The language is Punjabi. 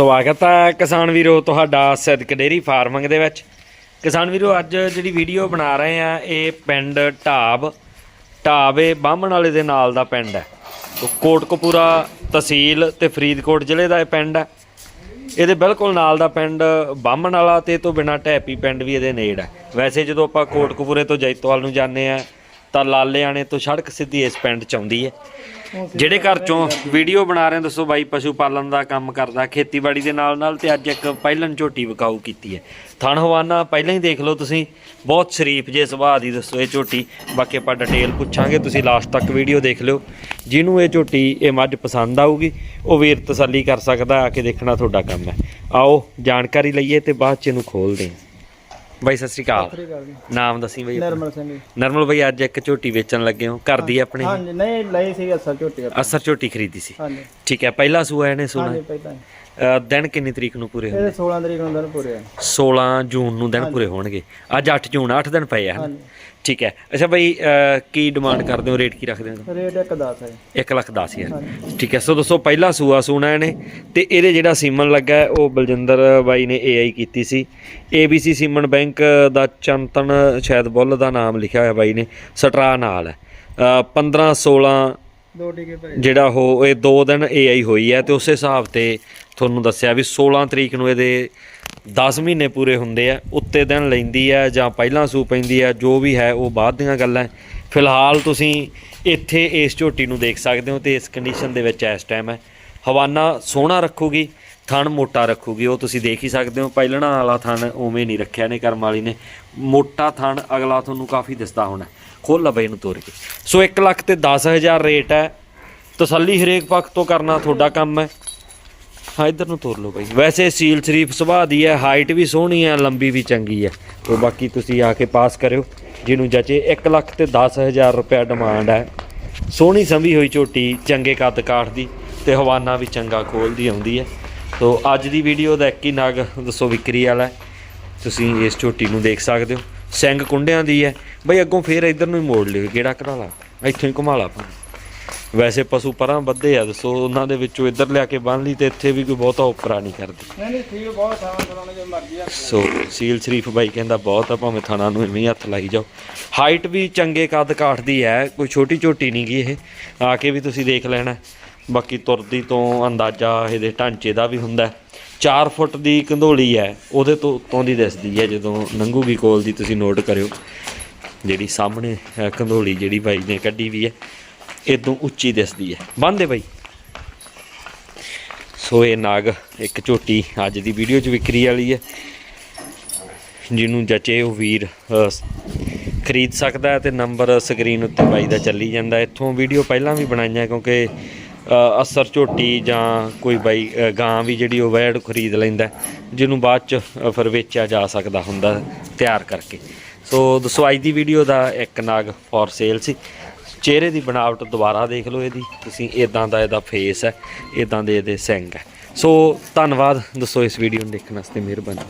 ਸਵਾਗਤ ਹੈ ਕਿਸਾਨ ਵੀਰੋ, ਤੁਹਾਡਾ ਸਿੱਧਕ ਡੇਰੀ ਫਾਰਮਿੰਗ ਦੇ ਵਿੱਚ। ਕਿਸਾਨ ਵੀਰੋ, ਅੱਜ ਜਿਹੜੀ ਵੀਡੀਓ ਬਣਾ ਰਹੇ ਆ, ਇਹ ਪਿੰਡ ਢਾਬ, ਢਾਬੇ ਬਾਹਮਣ ਵਾਲੇ ਦੇ ਨਾਲ ਦਾ ਪਿੰਡ ਹੈ। ਤੋ ਕੋਟਕਪੂਰਾ ਤਹਿਸੀਲ ਤੇ ਫਰੀਦਕੋਟ ਜ਼ਿਲ੍ਹੇ ਦਾ ਇਹ ਪਿੰਡ ਹੈ। ਇਹਦੇ ਬਿਲਕੁਲ ਨਾਲ ਦਾ ਪਿੰਡ ਬਾਹਮਣ ਵਾਲਾ ਤੇ ਇਹ ਤੋਂ ਬਿਨਾ ਢੈਪੀ ਪਿੰਡ ਵੀ ਇਹਦੇ ਨੇੜ ਹੈ। ਵੈਸੇ ਜਦੋਂ ਆਪਾਂ ਕੋਟਕਪੂਰੇ ਤੋਂ ਜੈਤੋਵਾਲ ਨੂੰ ਜਾਂਦੇ ਆ ਤਾਂ ਲਾਲੇਆਣੇ ਤੋਂ ਸੜਕ ਸਿੱਧੀ ਇਸ ਪਿੰਡ ਚ ਆਉਂਦੀ ਹੈ। ਜਿਹੜੇ ਘਰ ਚੋਂ ਵੀਡੀਓ ਬਣਾ ਰਹੇ ਦੱਸੋ ਬਾਈ, ਪਸ਼ੂ ਪਾਲਣ ਦਾ ਕੰਮ ਕਰਦਾ, ਖੇਤੀਬਾੜੀ ਦੇ ਨਾਲ ਨਾਲ ਤੇ ਅੱਜ ਇੱਕ ਪਹਿਲਨ ਝੋਟੀ ਵਿਕਾਊ ਕੀਤੀ ਹੈ। ਥਣ ਹਵਾਨਾ, ਪਹਿਲਾਂ ਹੀ ਦੇਖ ਲਓ ਤੁਸੀਂ, ਬਹੁਤ ਸ਼ਰੀਫ ਜੇ ਸੁਭਾਅ ਦੀ ਦੱਸੋ ਇਹ ਝੋਟੀ। ਬਾਕੀ ਆਪਾਂ ਡਿਟੇਲ ਪੁੱਛਾਂਗੇ, ਤੁਸੀਂ ਲਾਸਟ ਤੱਕ ਵੀਡੀਓ ਦੇਖ ਲਿਓ। ਜਿਹਨੂੰ ਇਹ ਝੋਟੀ ਇਹ ਮੱਝ ਪਸੰਦ ਆਊਗੀ, ਉਹ ਵੀਰ ਤਸੱਲੀ ਕਰ ਸਕਦਾ, ਆ ਕੇ ਦੇਖਣਾ ਤੁਹਾਡਾ ਕੰਮ ਹੈ। ਆਓ, ਜਾਣਕਾਰੀ ਲਈਏ ਤੇ ਬਾਅਦ ਚ ਇਹਨੂੰ ਖੋਲਦੇ ਹਾਂ। ਬਾਈ ਸਤਿ ਸ਼੍ਰੀ ਅਕਾਲ। ਨਾਮ ਦੱਸੀ ਬਾਈ ਨਰਮਲ ਸਿੰਘ ਨਰਮਲ ਬਾਈ ਅੱਜ ਇੱਕ ਝੋਟੀ ਵੇਚਣ ਲੱਗੇ ਹੋ। ਘਰ ਦੀ ਆਪਣੇ? ਹਾਂਜੀ ਨਹੀਂ ਲਈ ਸੀ ਅਸਲ ਝੋਟੀ। ਅਸਰ ਝੋਟੀ ਖਰੀਦੀ ਸੀ। ਹਾਂਜੀ। ਠੀਕ ਹੈ ਪਹਿਲਾ ਸੂਆ ਇਹਨੇ ਸੁਣਾ ਹਾਂਜੀ ਪਹਿਲਾਂ ਹੀ। ਅ, ਦਿਨ ਕਿੰਨੀ ਤਰੀਕ ਨੂੰ ਪੂਰੇ ਹੋਣਗੇ ਇਹਦੇ 16 ਤਰੀਕ ਨੂੰ ਦਿਨ ਪੂਰੇ ਆ। 16 ਜੂਨ ਨੂੰ ਦਿਨ ਪੂਰੇ ਹੋਣਗੇ। ਅੱਜ 8 ਜੂਨ 8 ਦਿਨ ਪਏ ਆ ਹਨ? ਠੀਕ ਹੈ। ਅੱਛਾ ਬਈ ਅ, ਕੀ ਡਿਮਾਂਡ ਕਰਦੇ ਹੋ? ਰੇਟ ਕੀ ਰੱਖਦੇ ਹੋ ਰੇਟ ਇੱਕ 10 ਹੈ। 1 ਲੱਖ 10 ਹਜ਼ਾਰ। ਠੀਕ ਹੈ। ਸੋ ਦੋਸਤੋ ਪਹਿਲਾ ਸੂਆ ਸੂਣਾ ਇਹਨੇ ਤੇ ਇਹਦੇ ਜਿਹੜਾ ਸੀਮਨ ਲੱਗਾ ਹੈ, ਉਹ ਬਲਜਿੰਦਰ ਬਾਈ ਨੇ ਏਆਈ ਕੀਤੀ ਸੀ। ABC ਸੀਮਨ ਬੈਂਕ ਦਾ ਚੰਤਨ ਸ਼ਾਇਦ ਬੁੱਲ ਦਾ ਨਾਮ ਲਿਖਿਆ ਹੋਇਆ ਬਾਈ ਨੇ ਸਟਰਾ ਨਾਲ ਹੈ। ਅ, 15 16 ਦੋ ਟਿਕੇ ਭਰੇ ਜਿਹੜਾ ਉਹ, ਇਹ 2 ਦਿਨ AI ਹੋਈ ਹੈ ਤੇ ਉਸੇ ਹਿਸਾਬ ਤੇ ਤੁਹਾਨੂੰ ਦੱਸਿਆ ਵੀ 16 ਤਰੀਕ ਨੂੰ ਇਹਦੇ 10 ਮਹੀਨੇ ਪੂਰੇ ਹੁੰਦੇ ਆ, ਉੱਤੇ ਦਿਨ ਲੈਂਦੀ ਹੈ ਜਾਂ ਪਹਿਲਾਂ ਸੂ ਪੈਂਦੀ ਹੈ ਜੋ ਵੀ ਹੈ ਉਹ ਬਾਅਦ ਦੀਆਂ ਗੱਲਾਂ। ਫਿਲਹਾਲ ਤੁਸੀਂ ਇੱਥੇ ਇਸ ਝੋਟੀ ਨੂੰ ਦੇਖ ਸਕਦੇ ਹੋ ਤੇ ਇਸ ਕੰਡੀਸ਼ਨ ਦੇ ਵਿੱਚ ਇਸ ਟਾਈਮ ਹੈ। ਹਵਾਨਾ ਸੋਹਣਾ ਰੱਖੂਗੀ, ਥਣ ਮੋਟਾ ਰੱਖੂਗੀ, ਉਹ ਤੁਸੀਂ ਦੇਖ ਹੀ ਸਕਦੇ ਹੋ। ਪਹਿਲਣਾ ਵਾਲਾ ਥਣ ਉਵੇਂ ਨਹੀਂ ਰੱਖਿਆ ਨੇ ਕਰਮ ਵਾਲੀ ਨੇ। ਮੋਟਾ ਥਣ ਅਗਲਾ ਤੁਹਾਨੂੰ ਕਾਫੀ ਦਿਸਦਾ ਹੋਣਾ। ਖੋਲ ਲਾ ਬਈ ਇਹਨੂੰ ਤੋੜ ਕੇ ਸੋ 1 ਲੱਖ ਤੇ 10000 ਰੇਟ ਹੈ। ਤਸੱਲੀ ਹਰੇਕ ਪੱਖ ਤੋਂ ਕਰਨਾ ਤੁਹਾਡਾ ਕੰਮ ਹੈ। ਹਾਂ, ਇੱਧਰ ਨੂੰ ਤੋਰ ਲਓ ਬਾਈ। ਵੈਸੇ ਸੀਲ ਸ਼ਰੀਫ ਸੁਭਾਅ ਦੀ ਹੈ, ਹਾਈਟ ਵੀ ਸੋਹਣੀ ਹੈ, ਲੰਬੀ ਵੀ ਚੰਗੀ ਹੈ। ਤੋਂ ਬਾਕੀ ਤੁਸੀਂ ਆ ਕੇ ਪਾਸ ਕਰਿਓ, ਜਿਹਨੂੰ ਜਚੇ 1 ਲੱਖ ਤੇ 10000 ਰੁਪਏ ਡਿਮਾਂਡ ਹੈ। ਸੋਹਣੀ ਸੰਭੀ ਹੋਈ ਝੋਟੀ, ਚੰਗੇ ਕੱਦ ਕਾਠ ਦੀ ਤੇ ਹਵਾਨਾ ਵੀ ਚੰਗਾ ਖੋਲਦੀ ਆਉਂਦੀ ਹੈ। ਸੋ ਅੱਜ ਦੀ ਵੀਡੀਓ ਦਾ ਇੱਕ ਹੀ ਨਗ ਦੱਸੋ ਵਿਕਰੀ ਵਾਲਾ ਤੁਸੀਂ ਇਸ ਝੋਟੀ ਨੂੰ ਦੇਖ ਸਕਦੇ ਹੋ। ਸਿੰਘ ਕੁੰਡਿਆਂ ਦੀ ਹੈ। ਬਈ ਅੱਗੋਂ ਫੇਰ ਇੱਧਰ ਨੂੰ ਹੀ ਮੋੜ ਲਿਓ ਕਿਹੜਾ ਘਰਾਲਾ ਇੱਥੋਂ ਹੀ ਘੁਮਾ ਲਾ ਵੈਸੇ ਪਸ਼ੂ ਪਰਾਂ ਵੱਧੇ ਆ ਦੱਸੋ ਉਹਨਾਂ ਦੇ ਵਿੱਚੋਂ ਇੱਧਰ ਲਿਆ ਕੇ ਬੰਨ ਲਈ ਤੇ ਇੱਥੇ ਵੀ ਕੋਈ ਬਹੁਤਾ ਉਪਰਾ ਨਹੀਂ ਕਰਦੀ। ਨਹੀਂ ਨਹੀਂ ਠੀਕ ਬਹੁਤ ਥਾਂ ਚਲਾਉਣੇ ਜੋ ਮਰਜ਼ੀ ਆ। ਸੋ ਸੀਲ ਸ਼ਰੀਫ ਬਾਈ ਕਹਿੰਦਾ ਬਹੁਤ ਆ ਭਾਵੇਂ ਥਾਣਾ ਨੂੰ ਹੀ ਹੱਥ ਲਾਈ ਜਾਓ। ਹਾਈਟ ਵੀ ਚੰਗੇ ਕੱਦ ਕਾਠ ਦੀ ਹੈ ਕੋਈ ਛੋਟੀ ਛੋਟੀ ਨਹੀਂ ਗੀ ਇਹ। ਆ ਕੇ ਵੀ ਤੁਸੀਂ ਦੇਖ ਲੈਣਾ। ਬਾਕੀ ਤੁਰਦੀ ਤੋਂ ਅੰਦਾਜ਼ਾ ਇਹਦੇ ਢਾਂਚੇ ਦਾ ਵੀ ਹੁੰਦਾ। 4 ਫੁੱਟ ਦੀ ਕੰਧੋਲੀ ਹੈ, ਉਹਦੇ ਤੋਂ ਉੱਤੋਂ ਦੀ ਦਿਸਦੀ ਹੈ, ਜਦੋਂ ਲੰਘੂਗੀ ਕੋਲ ਦੀ ਤੁਸੀਂ ਨੋਟ ਕਰਿਓ। ਜਿਹੜੀ ਸਾਹਮਣੇ ਕੰਧੋਲੀ, ਜਿਹੜੀ ਬਾਈ ਨੇ ਕੱਢੀ ਵੀ ਹੈ ਇਦੋਂ ਉੱਚੀ ਦਿਸਦੀ ਹੈ। ਬੰਦੇ ਬਾਈ। ਸੋ ਇਹ ਨਾਗ ਇੱਕ ਝੋਟੀ ਅੱਜ ਦੀ ਵੀਡੀਓ 'ਚ ਵਿਕਰੀ ਵਾਲੀ ਹੈ। ਜਿਹਨੂੰ ਜਚੇ ਉਹ ਵੀਰ ਖਰੀਦ ਸਕਦਾ ਹੈ ਤੇ ਨੰਬਰ ਸਕਰੀਨ ਉੱਤੇ ਬਾਈ ਦਾ ਚੱਲੀ ਜਾਂਦਾ ਇੱਥੋਂ ਵੀਡੀਓ ਪਹਿਲਾਂ ਵੀ ਬਣਾਈਆਂ, ਕਿਉਂਕਿ ਅਸਰ ਝੋਟੀ ਜਾਂ ਕੋਈ ਬਾਈ ਗਾਂ ਵੀ ਜਿਹੜੀ ਉਹ ਵੈੜ ਖਰੀਦ ਲੈਂਦਾ ਜਿਹਨੂੰ ਬਾਅਦ ਚ ਫਿਰ ਵੇਚਿਆ ਜਾ ਸਕਦਾ ਹੁੰਦਾ ਤਿਆਰ ਕਰਕੇ। ਸੋ ਦੱਸੋ, ਅੱਜ ਦੀ ਵੀਡੀਓ ਦਾ ਇੱਕ ਨਾਗ ਫॉर ਸੇਲ ਸੀ। ਚਿਹਰੇ ਦੀ ਬਣਾਵਟ ਦੁਬਾਰਾ ਦੇਖ ਲਓ ਇਹਦੀ। ਤੁਸੀਂ ਇਦਾਂ ਦਾ ਇਹਦਾ ਫੇਸ ਹੈ ਇਦਾਂ ਦੇ ਇਹਦੇ ਸਿੰਗ ਹੈ। ਸੋ ਧੰਨਵਾਦ, ਦੱਸੋ ਇਸ ਵੀਡੀਓ ਨੂੰ ਦੇਖਣ ਵਾਸਤੇ ਮਿਹਰਬਾਨੀ।